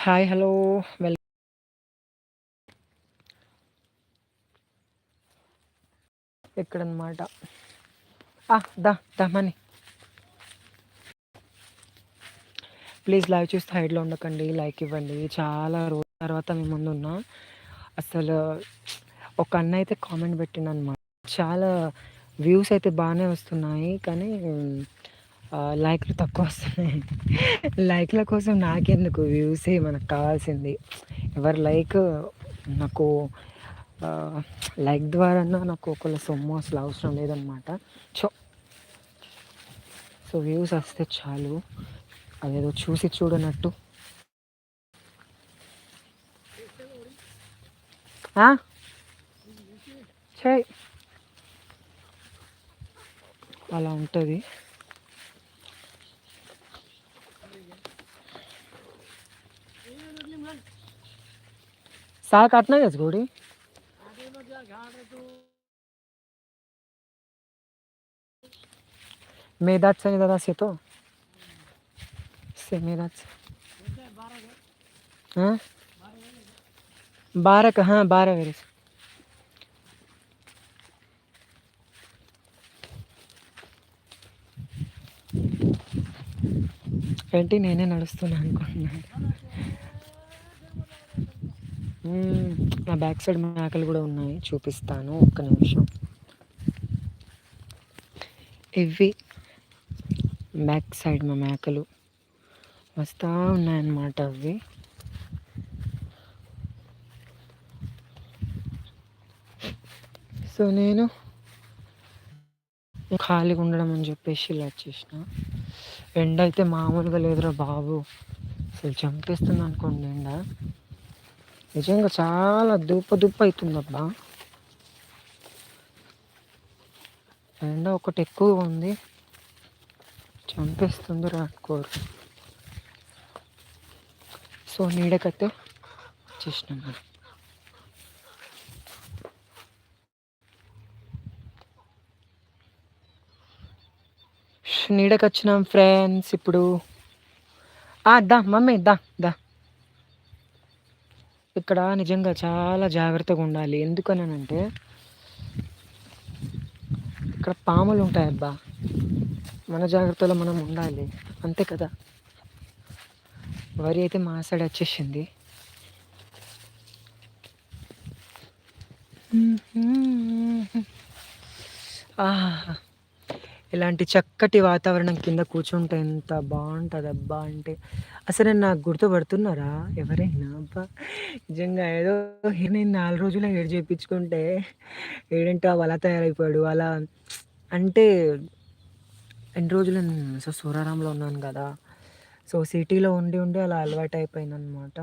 Hi hello well ఎక్కడనమాట దా దమని ప్లీజ్ లైవ్ చూస్తే హైడ్లో ఉండకండి లైక్ ఇవ్వండి. చాలా రోజు తర్వాత మీ ముందు ఉన్నా అసలు ఒక అన్న అయితే కామెంట్ పెట్టిండు అనమాట చాలా వ్యూస్ అయితే బాగానే వస్తున్నాయి కానీ లైక్లు తక్కువ వస్తున్నాయి. లైక్ల కోసం నాకెందుకు వ్యూసే మనకు కావాల్సింది? ఎవరి లైక్ నాకు లైక్ ద్వారా నాకు ఒకళ్ళ సొమ్ము అసలు అవసరం లేదనమాట సో సో వ్యూస్ వస్తే చాలు. అదేదో చూసి చూడనట్టు. చేయి అలా ఉంటుంది. सहा काट नाही घोडी मेदाचा दादाच येतो से मेदाच हां बारा का हां बारा वेळेस ఏంటి నేనే నడుస్తున్నా అనుకుంటున్నాను నా బ్యాక్ సైడ్ మేకలు కూడా ఉన్నాయి. చూపిస్తాను. ఒక్క నిమిషం. ఇవి బ్యాక్ సైడ్ మా మేకలు. వస్తూ ఉన్నాయన్నమాట అవి. సో నేను ఖాళీగా ఉండడం అని చెప్పేసి ఇలా వచ్చేసిన ఎండ అయితే మామూలుగా లేదురా బాబు. అసలు చంపేస్తుంది అనుకోండి ఎండ. నిజంగా చాలా దుప్ప దుప్ప అవుతుందబ్బా. ఎండ ఒకటి ఎక్కువ ఉంది. చంపేస్తుంది రాకోరు సో నీడకైతే చేసినాం మరి నీడకి వచ్చినాం ఫ్రెండ్స్ ఇప్పుడు. దా మమ్మీ దా దా. ఇక్కడ నిజంగా చాలా జాగ్రత్తగా ఉండాలి. ఎందుకనంటే ఇక్కడ పాములు ఉంటాయి అబ్బా. మన జాగ్రత్తలో మనం ఉండాలి. అంతే కదా? వరి అయితే మా సైడ్ వచ్చేసింది. ఆహా. ఇలాంటి చక్కటి వాతావరణం కింద కూర్చుంటే ఎంత బాగుంటుంది అబ్బా అంటే. అసలు నాకు గుర్తుపడుతున్నారా? ఎవరైనా? అబ్బా నిజంగా ఏదో నేను నాలుగు రోజులు ఏడు చేయించుకుంటే ఏడంటే అలా తయారైపోయాడు. అలా అంటే ఎన్ని రోజులు సో సూరారాంలో ఉన్నాను కదా. సో సిటీలో ఉండి ఉండి అలా అలవాటు అయిపోయింది అనమాట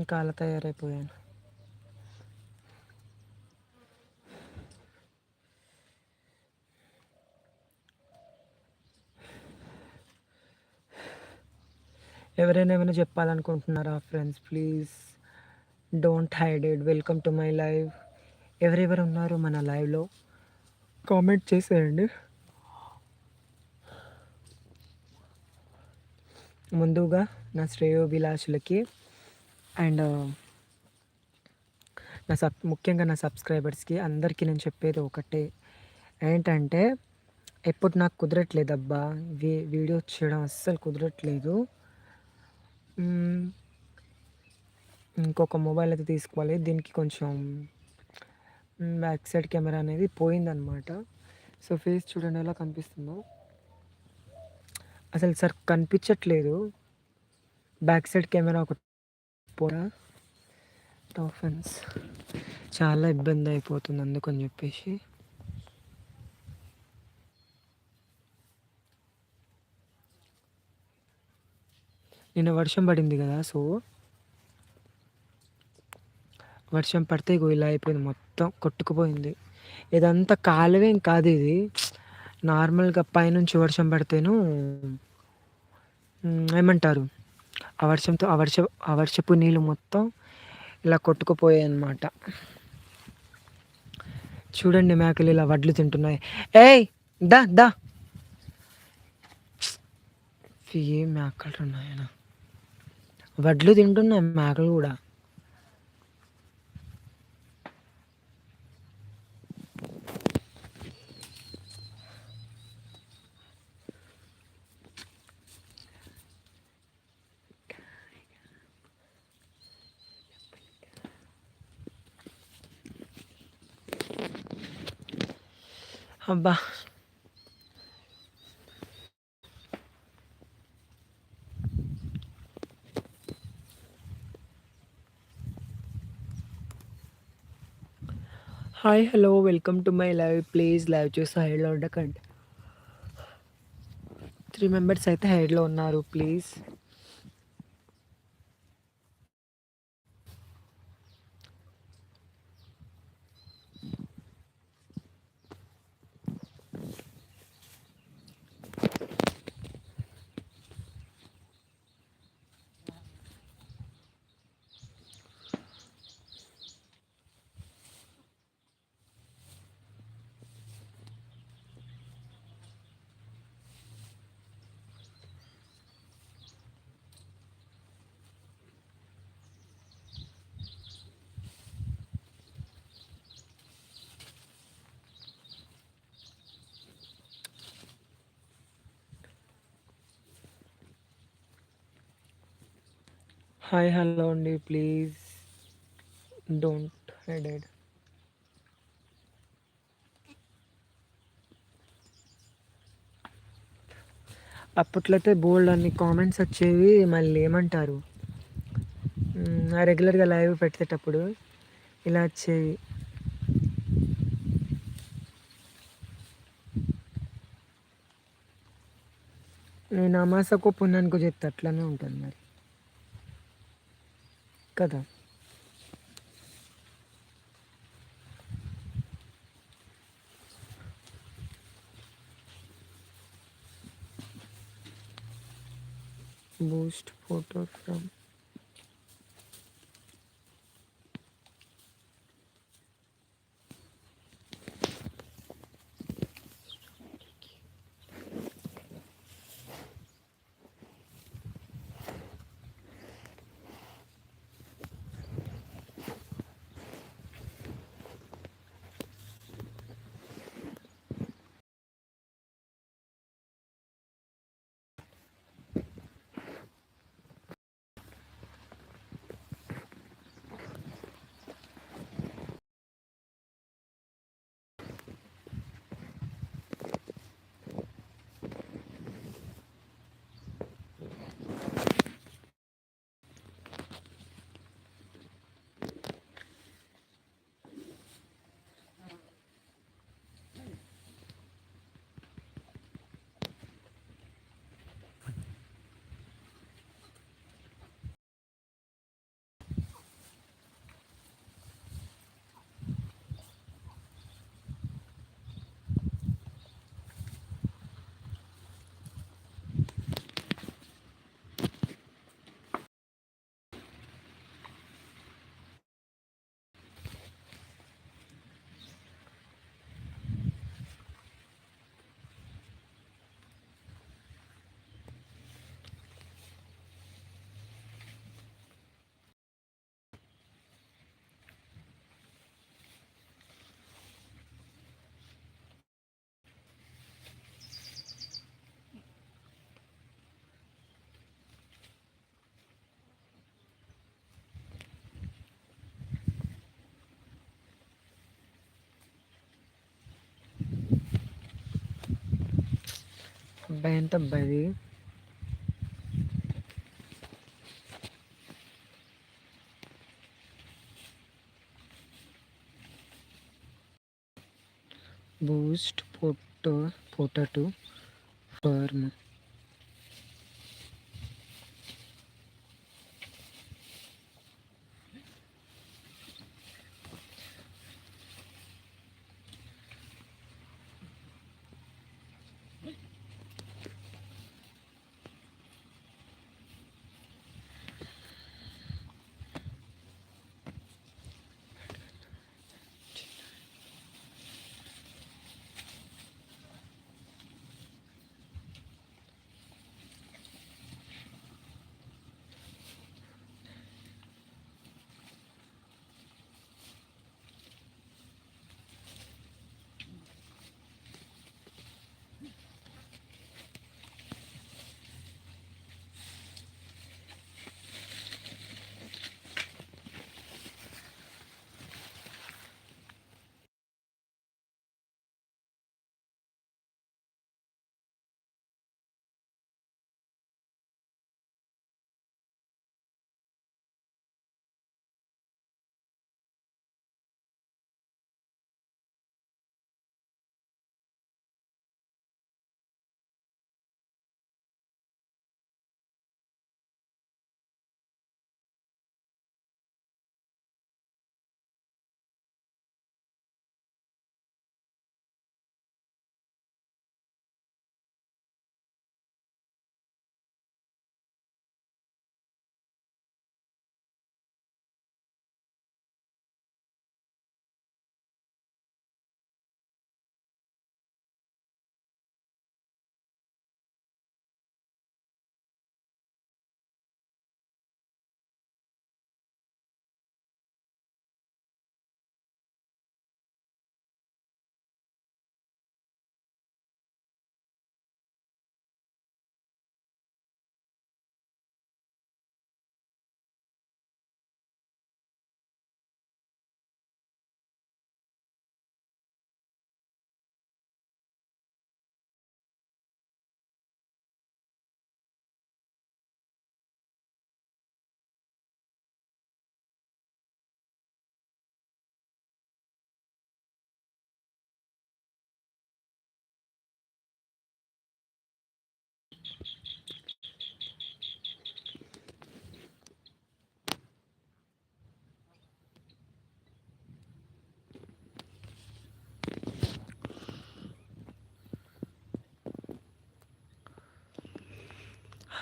ఇంకా అలా తయారైపోయాను. ఎవరైనా ఏమైనా చెప్పాలనుకుంటున్నారా friends please don't hide it welcome to my live ఎవరెవరు ఉన్నారు మన లైవ్లో కామెంట్ చేసేయండి. ముందుగా నా శ్రేయోభిలాషులకి అండ్ uh, నా సబ్ ముఖ్యంగా నా సబ్స్క్రైబర్స్కి అందరికీ నేను చెప్పేది ఒకటే. ఏంటంటే ఎప్పుడు నాకు కుదరట్లేదు అబ్బా వీడియో చేయడం అస్సలు కుదరట్లేదు. ఇంకొక మొబైల్ అయితే తీసుకోవాలి. దీనికి కొంచెం బ్యాక్ సైడ్ కెమెరా అనేది పోయిందనమాట సో ఫేస్ చూడండి ఎలా కనిపిస్తుందో. అసలు సార్ కనిపించట్లేదు. బ్యాక్ సైడ్ కెమెరా ఒక పోరా. టోఫెన్స్ చాలా ఇబ్బంది అయిపోతుంది అందుకని చెప్పేసి. నిన్న వర్షం పడింది కదా సో వర్షం పడితే ఇగో ఇలా అయిపోయింది మొత్తం కొట్టుకుపోయింది. ఇదంతా కాలువేం కాదు ఇది. నార్మల్గా పైనుంచి వర్షం పడితేను ఏమంటారు? ఆ వర్షంతో ఆ వర్ష ఆ వర్షపు నీళ్ళు మొత్తం ఇలా కొట్టుకుపోయాయి అన్నమాట చూడండి మేకలు ఇలా వడ్లు తింటున్నాయి. ఏయ్ దా దా. ఏ మేకలు ఉన్నాయన? వడ్లు తింటున్నాయి మేకలు కూడా అబ్బా hi hello welcome to my live please live చూసి హైడ్లో ఉండకండి. త్రీ మెంబర్స్ అయితే హైడ్లో ఉన్నారు ప్లీజ్ హాయ్ హలో అండి ప్లీజ్. డోంట్ హెడెడ్ అప్పట్లో అయితే బోల్డ్ అన్ని కామెంట్స్ వచ్చేవి మళ్ళీ ఏమంటారు? రెగ్యులర్గా లైవ్ పెట్టేటప్పుడు ఇలా వచ్చేవి. నేను అమాసకు పుణ్యానికి చెప్తే అట్లనే ఉంటుంది మరి. కదా boost photo from అబ్బాయి ఎంత అబ్బాయి బూస్ట్ పొట్టో పొటాటో ఫార్మ్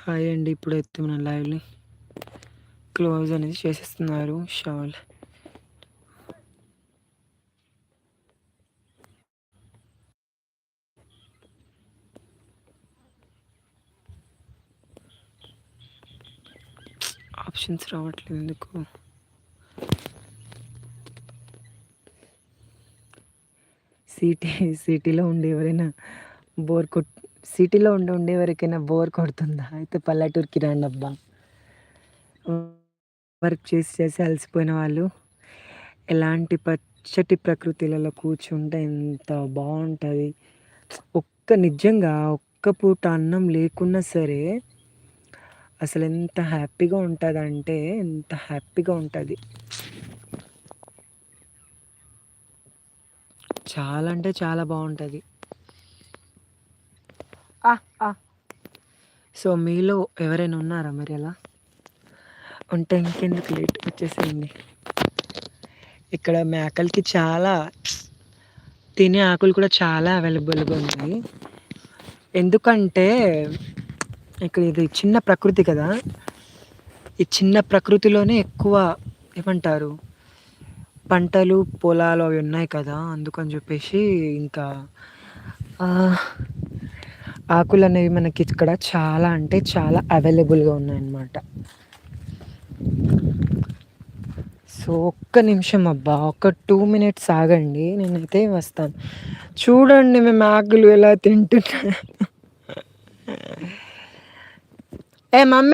హాయ్ అండి. ఇప్పుడైతే మన లైవ్ని క్లోజ్ అనేది చేసేస్తున్నారు షాల్. ఆప్షన్స్ రావట్లేదు ఎందుకు? సిటీ సిటీలో ఉండే ఎవరైనా బోర్ కొట్ సిటీలో ఉండి ఉండే ఎవరికైనా బోర్ కొడుతుందా? అయితే పల్లెటూరుకి రండి అబ్బా వర్క్ చేసి చేసి అలసిపోయిన వాళ్ళు ఎలాంటి పచ్చటి ప్రకృతిలలో కూర్చుంటే ఎంత బాగుంటుంది? ఒక్క నిజంగా ఒక్క పూట అన్నం లేకున్నా సరే అసలు ఎంత హ్యాపీగా ఉంటుంది అంటే ఎంత హ్యాపీగా ఉంటుంది. చాలా అంటే చాలా బాగుంటుంది. సో మీలో ఎవరైనా ఉన్నారా మరి అలా? ఉంటే ఇంకెందుకు లేట్ వచ్చేసేయండి. ఇక్కడ మేకలకి చాలా తినే ఆకులు కూడా చాలా అవైలబుల్గా ఉన్నాయి. ఎందుకంటే ఇక్కడ ఇది చిన్న ప్రకృతి కదా. ఈ చిన్న ప్రకృతిలోనే ఎక్కువ ఏమంటారు? పంటలు పొలాలు అవి ఉన్నాయి కదా. అందుకని చెప్పేసి ఇంకా ఆకులు అనేవి మనకి ఇక్కడ చాలా అంటే చాలా అవైలబుల్గా ఉన్నాయన్నమాట. సో ఒక్క నిమిషం అబ్బా ఒక టూ మినిట్స్ ఆగండి నేనైతే వస్తాను. చూడండి మేము ఆకులు ఎలా తింటున్నా ఏ మమ్మీ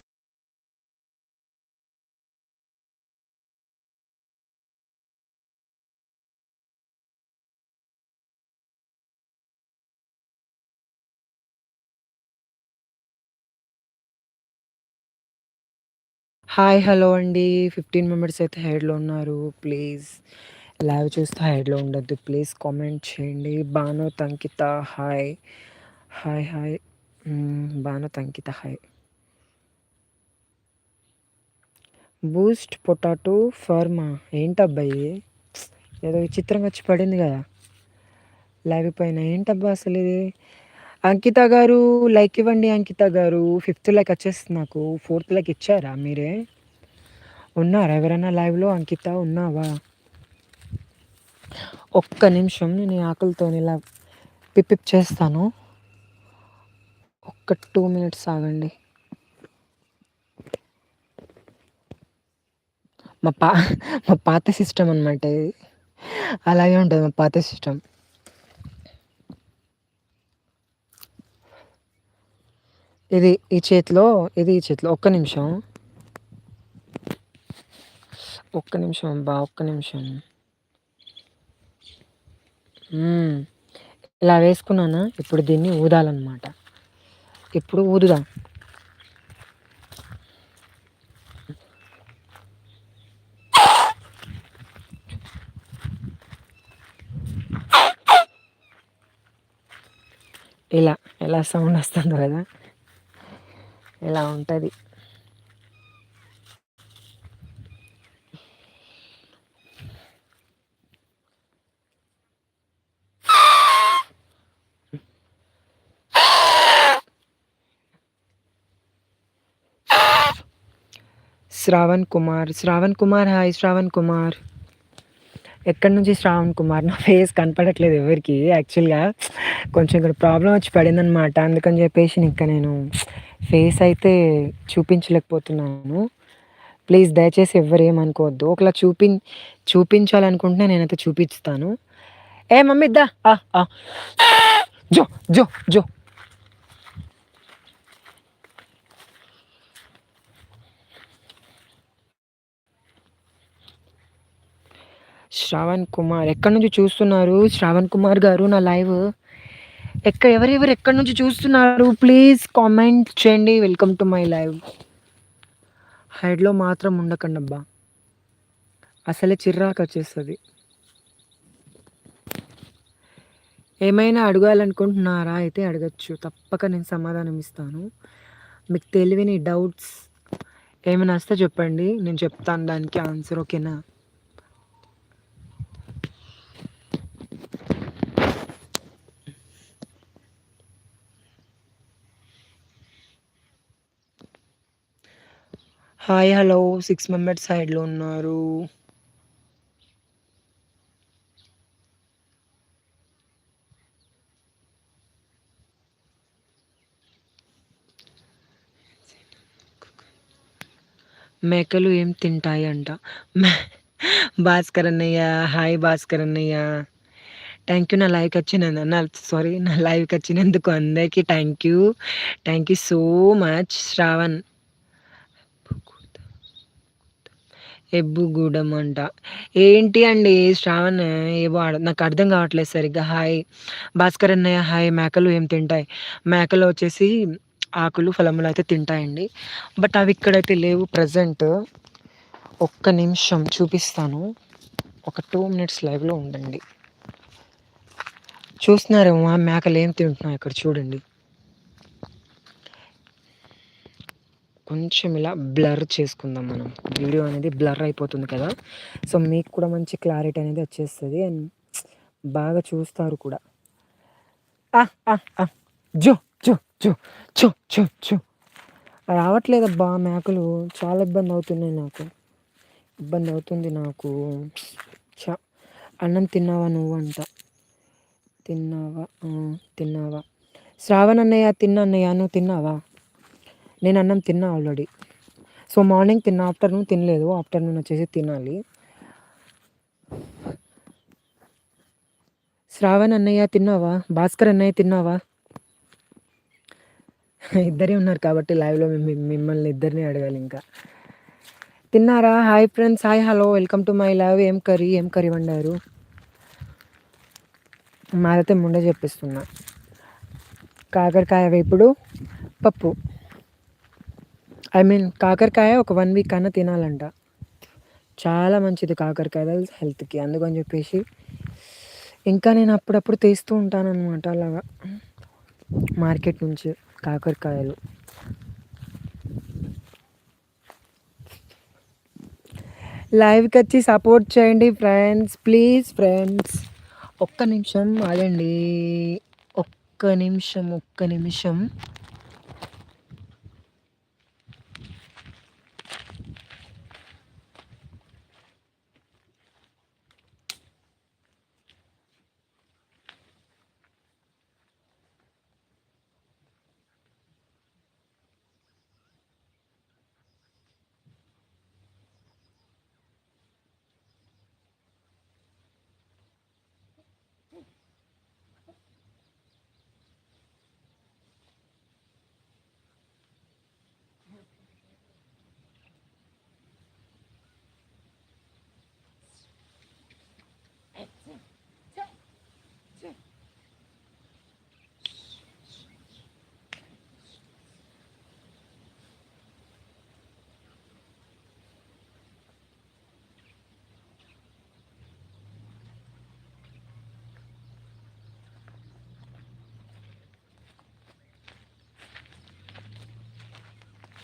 హాయ్ హలో అండి. ఫిఫ్టీన్ మెంబర్స్ అయితే హెడ్లో ఉన్నారు. ప్లీజ్ లైవ్ చూస్తే హెడ్లో ఉండొద్దు. ప్లీజ్ కామెంట్ చేయండి. Banu తంకిత hi. Hi hi. Banu తంకిత hi. Boost potato ఫర్మా. ఏంటబ్బాయి ఏదో విచిత్రంగా వచ్చి పడింది కదా. లైవ్ పైన. ఏంటబ్బా అసలు ఇది? అంకిత గారు లైక్ ఇవ్వండి అంకిత గారు. ఫిఫ్త్ లైక్ వచ్చేస్తుంది నాకు. ఫోర్త్ లైక్ ఇచ్చారా మీరే? ఉన్నారా? ఎవరైనా లైవ్లో? అంకిత ఉన్నావా? ఒక్క నిమిషం నేను ఆకలితో ఇలా పిప్పిప్ చేస్తాను. ఒక్క టూ మినిట్స్ ఆగండి. మా పా మా పాత సిస్టమ్ అనమాట ఇది. అలాగే ఉంటుంది మా పాత సిస్టమ్. ఇది ఈ చేతిలో ఇది ఈ చేతిలో. ఒక్క నిమిషం. ఒక్క నిమిషం బా ఒక్క నిమిషం. ఇలా వేసుకున్నానా? ఇప్పుడు దీన్ని ఊదాలన్నమాట. ఇప్పుడు ఊదుదాం? ఇలా ఎలా సౌండ్ వస్తుందో కదా. ఇలా ఉంటుంది. శ్రావణ్ కుమార్. శ్రావణ్ కుమార్ హాయ్ శ్రావణ్ కుమార్. ఎక్కడి నుంచి శ్రావణ్ కుమార్? నా ఫేస్ కనపడట్లేదు ఎవరికి. యాక్చువల్గా కొంచెం ఇక్కడ ప్రాబ్లం వచ్చి పడిందనమాట అందుకని చెప్పేసి ఇంకా నేను ఫేస్ అయితే చూపించలేకపోతున్నాను. ప్లీజ్ దయచేసి ఎవ్వరు ఏమనుకోవద్దు. ఒకలా చూపి చూపించాలనుకుంటే నేనైతే చూపిస్తాను. ఏ మమ్మీ దా. జో జో జో. శ్రావణ్ కుమార్. ఎక్కడి నుంచి చూస్తున్నారు? శ్రావణ్ కుమార్ గారు నా లైవ్. ఎక్కడ ఎవరెవరు ఎక్కడి నుంచి చూస్తున్నారు? ప్లీజ్ కామెంట్ చేయండి. వెల్కమ్ టు మై లైవ్ హైడ్లో మాత్రం ఉండకండి అబ్బా. అసలే చిర్రాకు వచ్చేస్తుంది. ఏమైనా అడగాలనుకుంటున్నారా? అయితే అడగచ్చు. తప్పక నేను సమాధానం ఇస్తాను. మీకు తెలివిని డౌట్స్ ఏమైనా వస్తే చెప్పండి. నేను చెప్తాను దానికి ఆన్సర్ ఓకేనా హాయ్ హలో సిక్స్ మెంబర్స్ సైడ్లో ఉన్నారు. మేకలు ఏం తింటాయి అంట భాస్కర్ అన్నయ్య హాయ్ భాస్కర్ అన్నయ్య థ్యాంక్ యూ నా లైవ్కి వచ్చినందు నా సారీ నా లైవ్కి వచ్చినందుకు అందరికీ thank you thank you so much Shravan. Ebbugudem అంట ఏంటి అండి శ్రావణ్? ఏవో నాకు అర్థం కావట్లేదు సరిగ్గా. హాయ్. భాస్కర్ అన్నయ్య హాయ్. మేకలు ఏం తింటాయి? మేకలు వచ్చేసి ఆకులు ఫలములు అయితే తింటాయండి. బట్ అవి ఇక్కడైతే లేవు ప్రజెంట్. ఒక్క నిమిషం చూపిస్తాను. ఒక టూ మినిట్స్ లైవ్లో ఉండండి. చూస్తున్నారేమో ఆ మేకలు ఏం తింటున్నాయి ఇక్కడ చూడండి. కొంచెం ఇలా బ్లర్ చేసుకుందాం మనం. వీడియో అనేది బ్లర్ అయిపోతుంది కదా. సో మీకు కూడా మంచి క్లారిటీ అనేది వచ్చేస్తుంది. అండ్ బాగా చూస్తారు కూడా. జో జో జో చో చో చో రావట్లేదబ్బా మేకలు. చాలా ఇబ్బంది అవుతున్నాయి నాకు. ఇబ్బంది అవుతుంది నాకు. చా అన్నం తిన్నావా నువ్వు అంట. తిన్నావా? తిన్నావా? శ్రావణ్ అన్నయ్య తిన్నా అన్నయ్య నువ్వు తిన్నావా? నేను అన్నం తిన్నా ఆల్రెడీ సో మార్నింగ్ తిన్నా ఆఫ్టర్నూన్ తినలేదు. ఆఫ్టర్నూన్ వచ్చేసి తినాలి. శ్రావణ్ అన్నయ్య తిన్నావా? భాస్కర్ అన్నయ్య తిన్నావా? ఇద్దరే ఉన్నారు కాబట్టి లైవ్లో మిమ్మల్ని ఇద్దరిని అడగాలి ఇంకా. తిన్నారా? Hi friends hi hello welcome to my live ఏం కర్రీ? ఏం కర్రీ వండారు? మాదైతే ముండే చెప్పిస్తున్నా. కాకరకాయ వేపుడు పప్పు. ఐ మీన్ కాకరకాయ ఒక వన్ వీక్ అన్న తినాలంట. చాలా మంచిది కాకరకాయ హెల్త్కి అందుకని చెప్పేసి ఇంకా నేను అప్పుడప్పుడు తీస్తూ ఉంటాను అనమాట అలాగా. మార్కెట్ నుంచి కాకరకాయలు. లైవ్కి వచ్చి సపోర్ట్ చేయండి ఫ్రెండ్స్ ప్లీజ్ ఫ్రెండ్స్ ఒక్క నిమిషం ఆగండి. ఒక్క నిమిషం ఒక్క నిమిషం.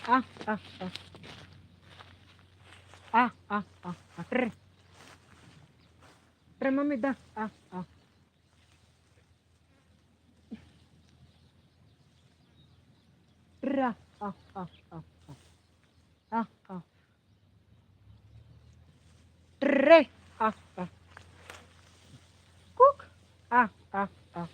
Ah, ah, ah. Ah, ah, ah, ah. Tre. Tre, mami, da. Ah, ah. Ra. Ah, ah, ah, ah. Ah, ah. Tre. Ah, ah. Cook. Ah, ah, ah.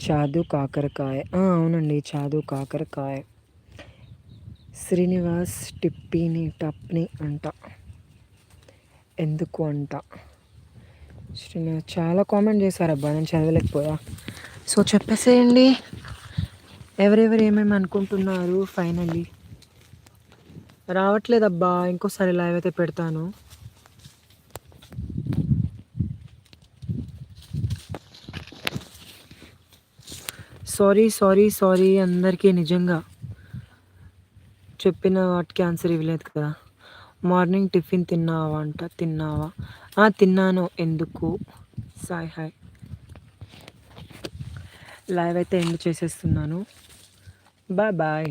చాదు కాకరకాయ ఆ, అవునండి చాదు కాకరకాయ శ్రీనివాస్ టిప్పిని టప్ని అంట ఎందుకు అంట. చాలా కామెంట్ చేశారు అబ్బా నేను చదవలేకపోయా. సో చెప్పేసేయండి. ఎవరెవరు ఏమేమి అనుకుంటున్నారు ఫైనల్లీ రావట్లేదబ్బా ఇంకోసారి లైవ్ అయితే పెడతాను. సారీ సారీ సారీ అందరికీ నిజంగా చెప్పిన వాటికి ఆన్సర్ ఇవ్వలేదు కదా. మార్నింగ్ టిఫిన్ తిన్నావా అంట తిన్నావా? ఆ తిన్నాను. ఎందుకు? సాయ్ హాయ్. లైవ్ అయితే ఎండ్ చేసేస్తున్నాను. Bye bye